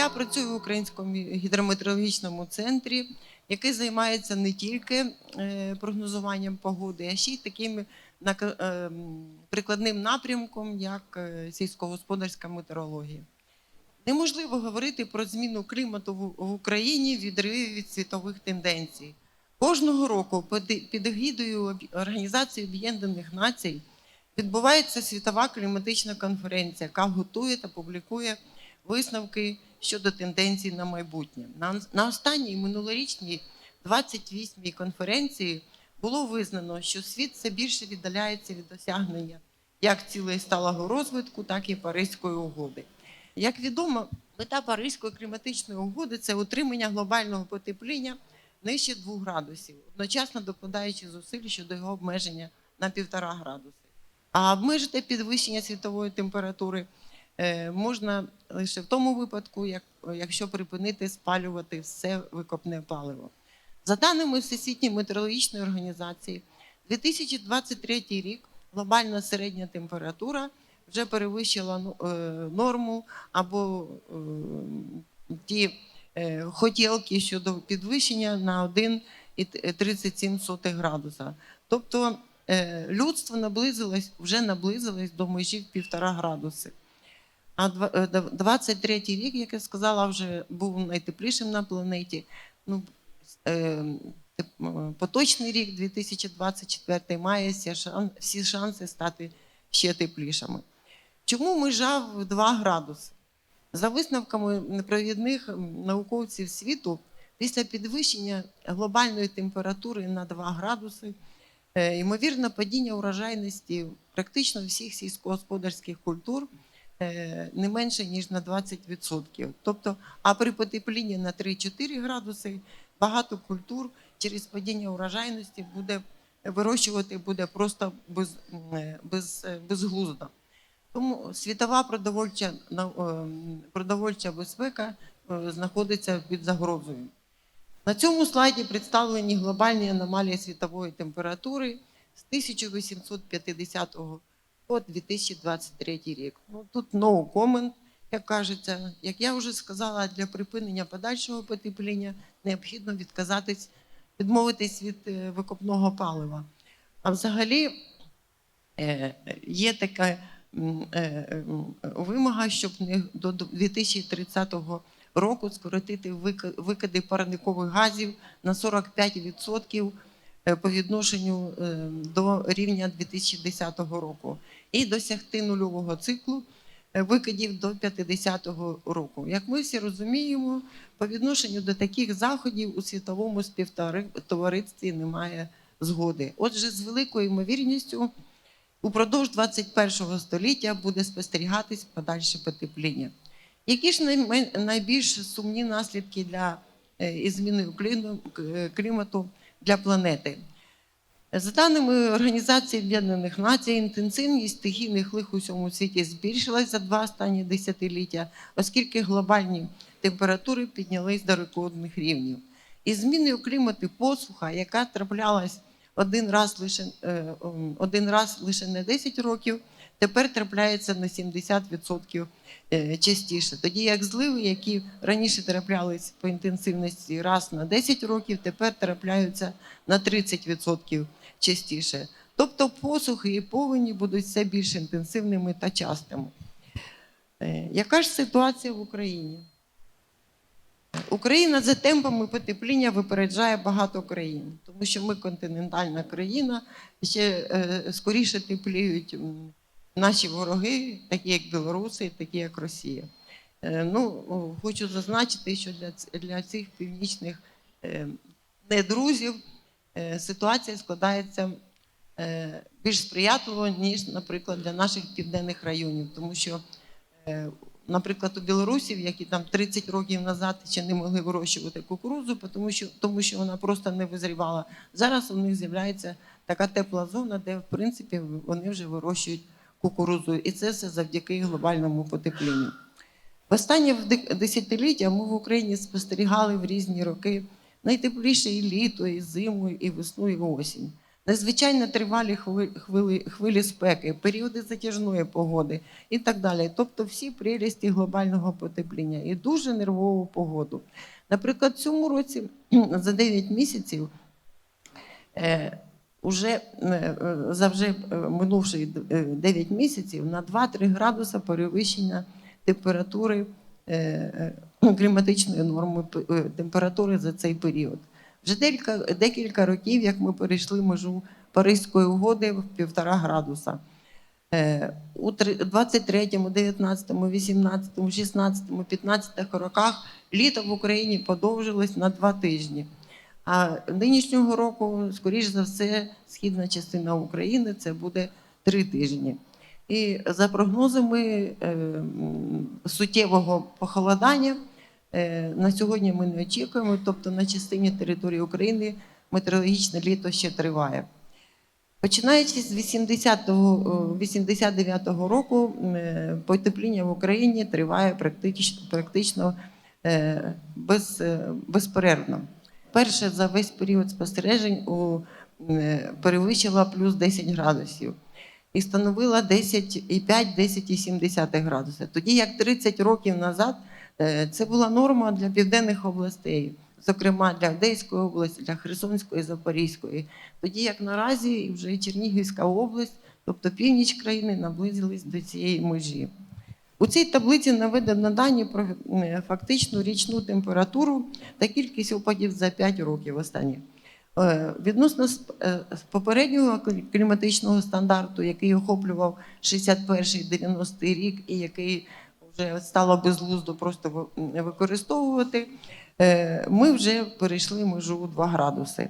Я працюю в Українському гідрометеорологічному центрі, який займається не тільки е, прогнозуванням погоди, а ще й таким е, м, прикладним напрямком, як е, сільськогосподарська метеорологія. Неможливо говорити про зміну клімату в Україні відриві від світових тенденцій. Кожного року під егідою Організації Об'єднаних Націй відбувається світова кліматична конференція, яка готує та публікує висновки щодо тенденцій на майбутнє. На, на останній минулорічній 28-й конференції було визнано, що світ все більше віддаляється від досягнення як цілей сталого розвитку, так і Паризької угоди. Як відомо, мета Паризької кліматичної угоди це утримання глобального потепління нижче 2 градусів, одночасно докладаючи зусиль щодо його обмеження на 1,5 градуси. А обмежити підвищення світової температури е, можна лише в тому випадку, як, якщо припинити спалювати все викопне паливо. За даними Всесвітньої метеорологічної організації, 2023 рік глобальна середня температура вже перевищила ну, е, норму або е, ті е, хотілки щодо підвищення на 1,37 градуса. Тобто людство наблизилось, вже наблизилось до межі в півтора градуси. А два- е, дв- 23-й рік, як я сказала, вже був найтеплішим на планеті. Ну, е, поточний рік, 2024, має всі шанси стати ще теплішими. Чому межа в 2 градуси? За висновками непровідних м, науковців світу, після підвищення глобальної температури на 2 градуси, е, ймовірне падіння урожайності практично всіх сільськогосподарських культур не менше, ніж на 20%. Тобто, а при потеплінні на 3-4 градуси багато культур через падіння урожайності буде вирощувати буде просто без, е, без, е, безглуздо. Тому світова продовольча, продовольча безпека е, знаходиться під загрозою. На цьому слайді представлені глобальні аномалії світової температури з 1850 по 2023 рік. Ну, тут no comment, як кажеться. Як я вже сказала, для припинення подальшого потепління необхідно відказатись, відмовитись від е, викопного палива. А взагалі е, є така е, вимога, щоб до 2030 року скоротити вик- викиди парникових газів на 45% е, по відношенню е, до рівня 2010 року і досягти нульового циклу е, викидів до 50-го року. Як ми всі розуміємо, по відношенню до таких заходів у світовому співтоваристві немає згоди. Отже, з великою ймовірністю упродовж 21 століття буде спостерігатись подальше потепління. Які ж найбільш сумні наслідки для е, е, клімату для планети? За даними Організації Об'єднаних Націй, інтенсивність стихійних лих у всьому світі збільшилась за два останні десятиліття, оскільки глобальні температури піднялись до рекордних рівнів. І зміною клімату посуха, яка траплялась один раз лише е, один раз лише не 10 років, тепер трапляється на 70% е, частіше. Тоді як зливи, які раніше траплялись по інтенсивності раз на 10 років, тепер трапляються на 30% частіше. Тобто посухи і повені будуть все більш інтенсивними та частими. Е, Яка ж ситуація в Україні? Україна за темпами потепління випереджає багато країн, тому що ми континентальна країна, ще е, скоріше тепліють наші вороги, такі як білоруси, такі як Росія. Е, ну, хочу зазначити, що для, для цих північних е, недрузів е, ситуація складається більш сприятливо, ніж, наприклад, для наших південних районів, тому що наприклад, у білорусів, які там 30 років назад ще не могли вирощувати кукурудзу, тому що, тому що вона просто не визрівала. Зараз у них з'являється така тепла зона, де в принципі вони вже вирощують кукурудзу. І це все завдяки глобальному потеплінню. В останнє десятиліття ми в Україні спостерігали в різні роки найтепліше і літо, і зиму, і весну, і осінь. Незвичайно тривалі хвилі, хвилі, спеки, періоди затяжної погоди і так далі. Тобто всі прелісті глобального потепління і дуже нервову погоду. Наприклад, цьому році за 9 місяців е, уже е, е, за вже е, минувші е, 9 місяців на 2-3 градуса перевищення температури кліматичної норми температури за цей період. Вже декілька, декілька років, як ми перейшли межу Паризької угоди в півтора градуса. У 23-му, 19-му, 18-му, 16-му, 15-му роках літо в Україні подовжилось на два тижні. А нинішнього року, скоріш за все, східна частина України це буде три тижні. І за прогнозами е, суттєвого похолодання е, на сьогодні ми не очікуємо, тобто на частині території України метеорологічне літо ще триває. Починаючи з 80-го, е, 89-го року, е, потепління в Україні триває практично, практично без, безперервно. Перше за весь період спостережень у, е, перевищила плюс 10 градусів і становила 10,5-10,7 градуси. Тоді як 30 років назад е, це була норма для південних областей, зокрема для Одеської області, для Херсонської, Запорізької. Тоді як наразі вже Чернігівська область, тобто північ країни, наблизились до цієї межі. У цій таблиці наведено дані про е, фактичну річну температуру та кількість опадів за 5 років останні. Е, Відносно з е, попереднього кліматичного стандарту, який охоплював 61-90 рік і який вже стало безглуздо просто використовувати, ми вже перейшли межу 2 градуси.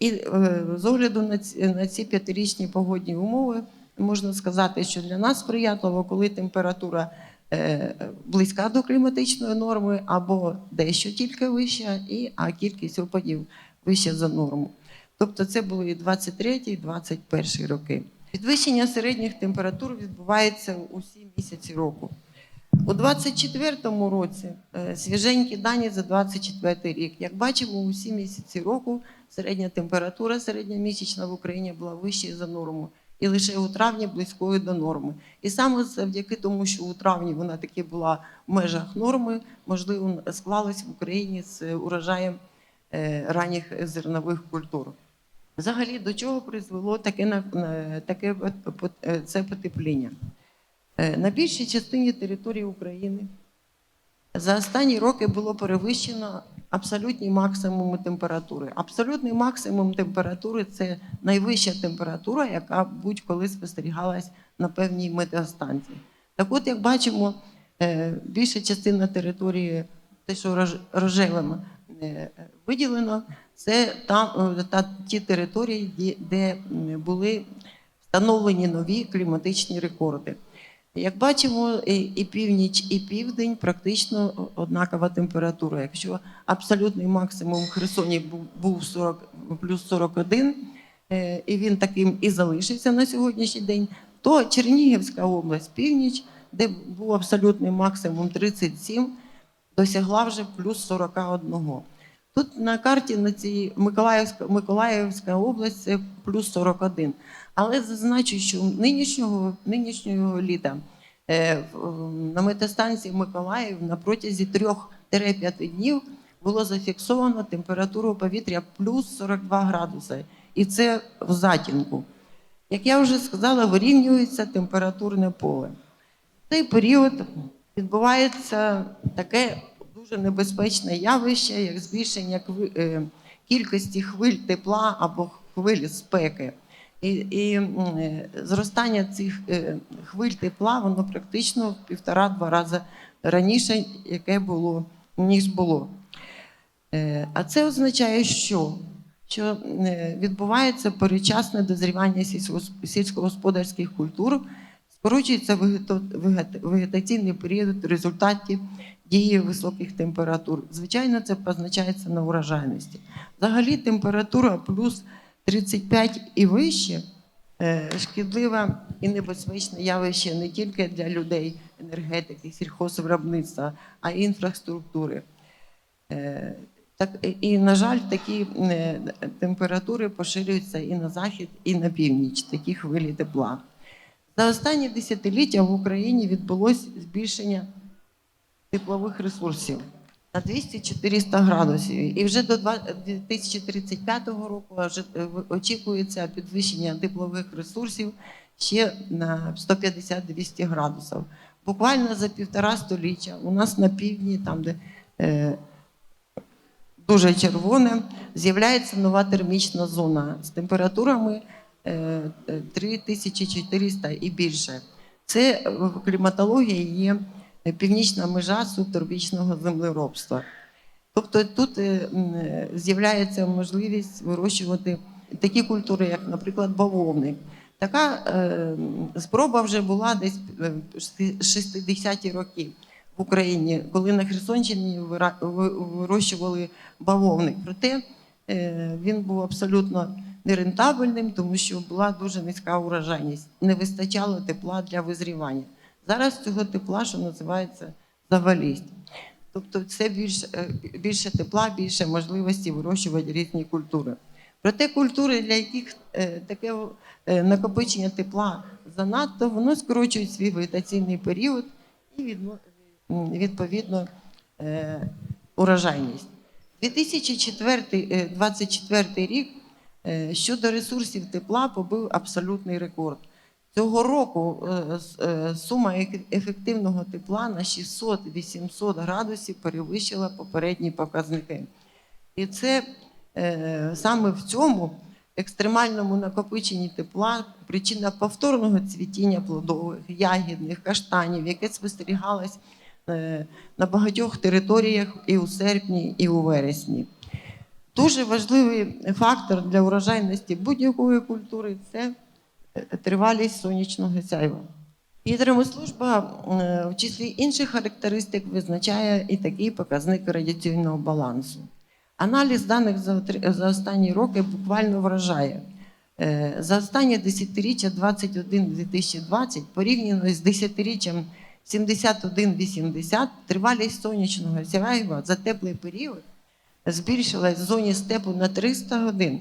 І з огляду на ці п'ятирічні погодні умови можна сказати, що для нас сприятливо, коли температура е, близька до кліматичної норми або дещо тільки вища, а кількість опадів вища за норму. Тобто це були 23 і 21 роки. Підвищення середніх температур відбувається усі місяці року. У 24-му році е, свіженькі дані за 24 рік. Як бачимо, усі місяці року середня температура середньомісячна в Україні була вищою за норму. І лише у травні близькою до норми. І саме завдяки тому, що у травні вона таки була в межах норми, можливо, склалась в Україні з урожаєм е, ранніх зернових культур. Взагалі, до чого призвело таке, таке е, це потепління? Е, На більшій частині території України за останні роки було перевищено абсолютні максимуми температури. Абсолютний максимум температури це найвища температура, яка будь-коли спостерігалась на певній метеостанції. Так от, як бачимо, е, більша частина території, те, що рож- рожевим е, виділено, це там, е, та, ті території, де були встановлені нові кліматичні рекорди. Як бачимо, і, північ, і південь практично однакова температура. Якщо абсолютний максимум в Херсоні був, був 40, плюс 41, е, і він таким і залишився на сьогоднішній день, то Чернігівська область, північ, де був абсолютний максимум 37, досягла вже плюс 41. Тут на карті на цій Миколаївська, Миколаївська область це плюс 41. Але зазначу, що нинішнього, нинішнього літа е, на метеостанції Миколаїв на протязі 3-5 днів було зафіксовано температуру повітря плюс 42 градуси. І це в затінку. Як я вже сказала, вирівнюється температурне поле. В цей період відбувається таке дуже небезпечне явище, як збільшення е, кількості хвиль тепла або хвиль спеки. І, і е, зростання цих е, хвиль тепла, воно практично в півтора-два рази раніше, яке було, ніж було. А це означає, що? Що відбувається передчасне дозрівання сільськогосподарських культур, скорочується вегетаційний період в результаті дії високих температур. Звичайно, це позначається на урожайності. Взагалі температура плюс 35 і вище е, шкідливе і небезпечне явище не тільки для людей, енергетики, сільхозвиробництва, а й інфраструктури. Е, Так, і, на жаль, такі е, температури поширюються і на захід, і на північ, такі хвилі тепла. За останні десятиліття в Україні відбулось збільшення теплових ресурсів на 200-400 градусів. І вже до 2035 року е, очікується підвищення теплових ресурсів ще на 150-200 градусів. Буквально за півтора століття у нас на півдні, там де е, дуже червоне, з'являється нова термічна зона з температурами е, 3400 і більше. Це в кліматології є північна межа субтропічного землеробства. Тобто тут е, е, з'являється можливість вирощувати такі культури, як, наприклад, бавовник. Така е, спроба вже була десь в 60-ті роки в Україні, коли на Херсонщині вирощували бавовник. Проте він був абсолютно нерентабельним, тому що була дуже низька урожайність. Не вистачало тепла для визрівання. Зараз цього тепла, що називається завалість. Тобто це більш, е, більше тепла, більше можливості вирощувати різні культури. Проте культури, для яких е, таке е, накопичення тепла занадто, воно скорочує свій вегетаційний період і відповідно е, урожайність. 2024 рік щодо ресурсів тепла побив абсолютний рекорд. Цього року е, е, сума ефективного тепла на 600-800 градусів перевищила попередні показники. І це е, саме в цьому екстремальному накопиченні тепла причина повторного цвітіння плодових, ягідних, каштанів, яке спостерігалось на багатьох територіях і у серпні, і у вересні. Дуже важливий фактор для урожайності будь-якої культури це тривалість сонячного сяйва. Гідромислужба е, в числі інших характеристик визначає і такий показник радіаційного балансу. Аналіз даних за, останні роки буквально вражає. Е, За останнє десятиріччя 21-2020 порівняно з десятиріччям 71-80 тривалість сонячного сяйва за теплий період збільшилась в зоні степу на 300 годин,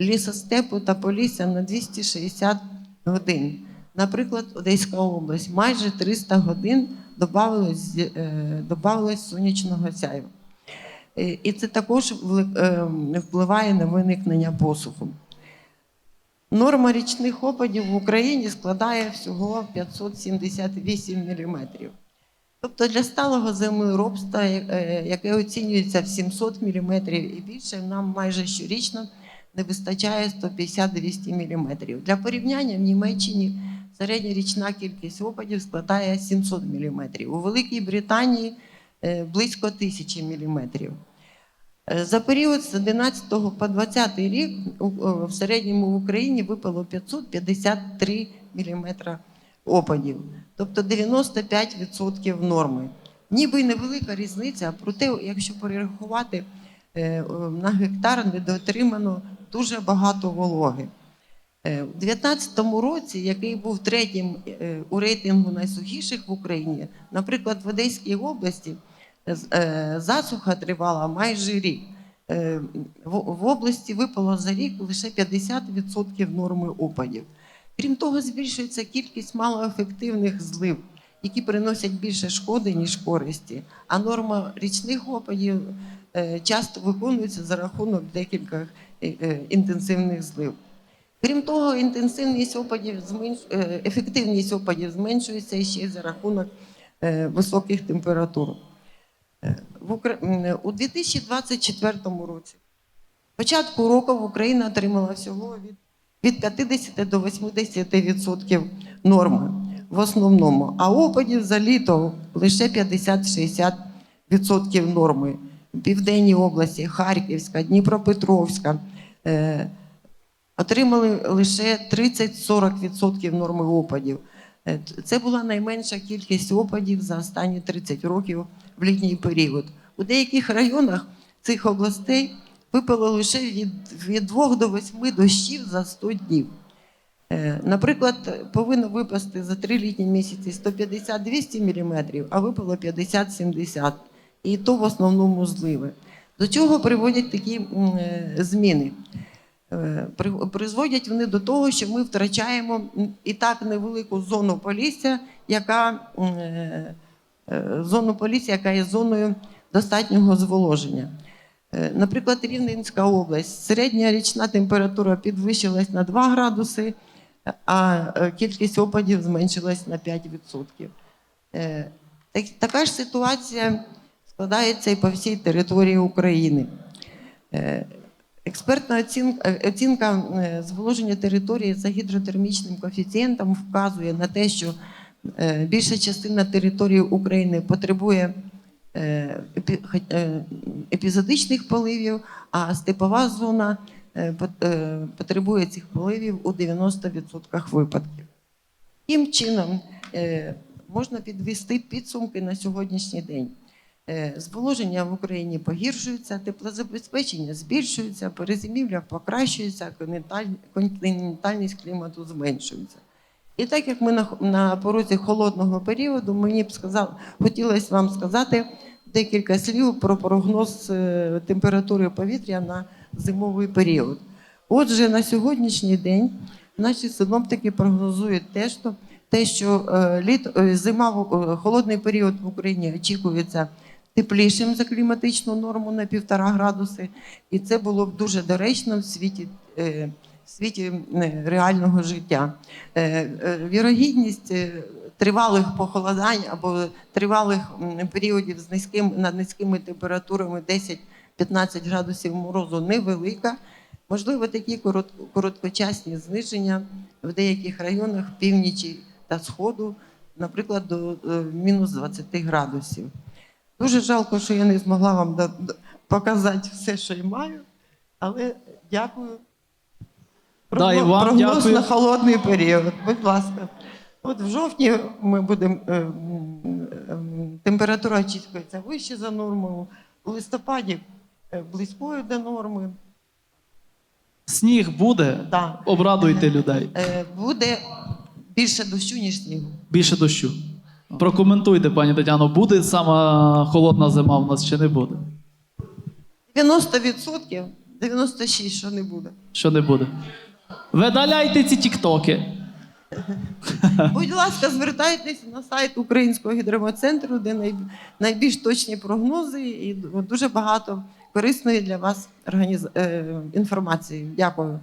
лісостепу та полісся на 260 годин. Наприклад, Одеська область майже 300 годин додавалось, е, додавалось сонячного сяйва. Е, І це також е, впливає на виникнення посуху. Норма річних опадів в Україні складає всього 578 мм. Тобто для сталого землеробства, яке оцінюється в 700 мм і більше, нам майже щорічно не вистачає 150-200 мм. Для порівняння в Німеччині середня річна кількість опадів складає 700 мм. У Великій Британії е, близько 1000 мм. Е, За період з 11 по 20 рік в середньому в Україні випало 553 мм опадів, тобто 95% норми. Ніби невелика різниця, проте, якщо перерахувати е, на гектар, недоотримано дуже багато вологи. Е, У 2019 році, який був третім е, у рейтингу найсухіших в Україні, наприклад, в Одеській області е, засуха тривала майже рік. В області випало за рік лише 50% норми опадів. Крім того, збільшується кількість малоефективних злив, які приносять більше шкоди, ніж користі. А норма річних опадів часто виконується за рахунок декілька е, е, інтенсивних злив. Крім того, інтенсивність опадів зменш... е, ефективність опадів зменшується ще й за рахунок е, високих температур. Е, У 2024 році, початку року, Україна отримала всього від, від 50 до 80% норми в основному, а опадів за літо лише 50-60% норми. Південній області, Харківська, Дніпропетровська. Е, отримали лише 30-40% норми опадів. Е, Це була найменша кількість опадів за останні 30 років в літній період. У деяких районах цих областей випало лише від, від 2 до 8 дощів за 100 днів. Е, Наприклад, повинно випасти за три літні місяці 150-200 мм, а випало 50-70 І то в основному зливи. До чого приводять такі е, зміни? Е, Призводять вони до того, що ми втрачаємо і так невелику зону полісся, яка е, зону полісся, яка є зоною достатнього зволоження. Наприклад, Рівненська область, середня річна температура підвищилась на 2 градуси, а кількість опадів зменшилась на 5%. Е, Така ж ситуація складається і по всій території України. Е, Експертна оцінка, е, оцінка е, зволоження території за гідротермічним коефіцієнтом вказує на те, що більша частина території України потребує епізодичних поливів, а степова зона пот- потребує цих поливів у 90% випадків. Таким чином можна підвести підсумки на сьогоднішній день. Е, Зволоження в Україні погіршується, теплозабезпечення збільшується, перезимівля покращується, континентальність клімату зменшується. І так як ми на, порозі холодного періоду, мені б сказав, хотілося вам сказати декілька слів про прогноз е, температури повітря на зимовий період. Отже, на сьогоднішній день наші синоптики прогнозують те, що, те, що е, літ, зима, холодний період в Україні очікується теплішим за кліматичну норму на півтора градуси, і це було б дуже доречно в світі. е, світі е, реального життя. Е, Вірогідність тривалих похолодань або тривалих періодів з низьким, над низькими температурами 10-15 градусів морозу невелика. Можливо, такі короткочасні зниження в деяких районах північі та сходу, наприклад, до мінус 20 градусів. Дуже жалко, що я не змогла вам показати все, що я маю, але дякую. Да, і вам прогноз дякую. на холодний період. Будь ласка. От в жовтні ми будемо е, ем, температура очікується вище за нормою. У листопаді е, близькою до норми. Сніг буде, Да. обрадуйте людей. Е, Буде більше дощу, ніж снігу. Більше дощу. Прокоментуйте, пані Тетяно, буде сама холодна зима в нас чи не буде? 90%, 96% що не буде. Що не буде? Видаляйте ці тіктоки. Будь ласка, звертайтеся на сайт Українського гідрометцентру, де найбільш точні прогнози і дуже багато корисної для вас е, інформації. Дякую.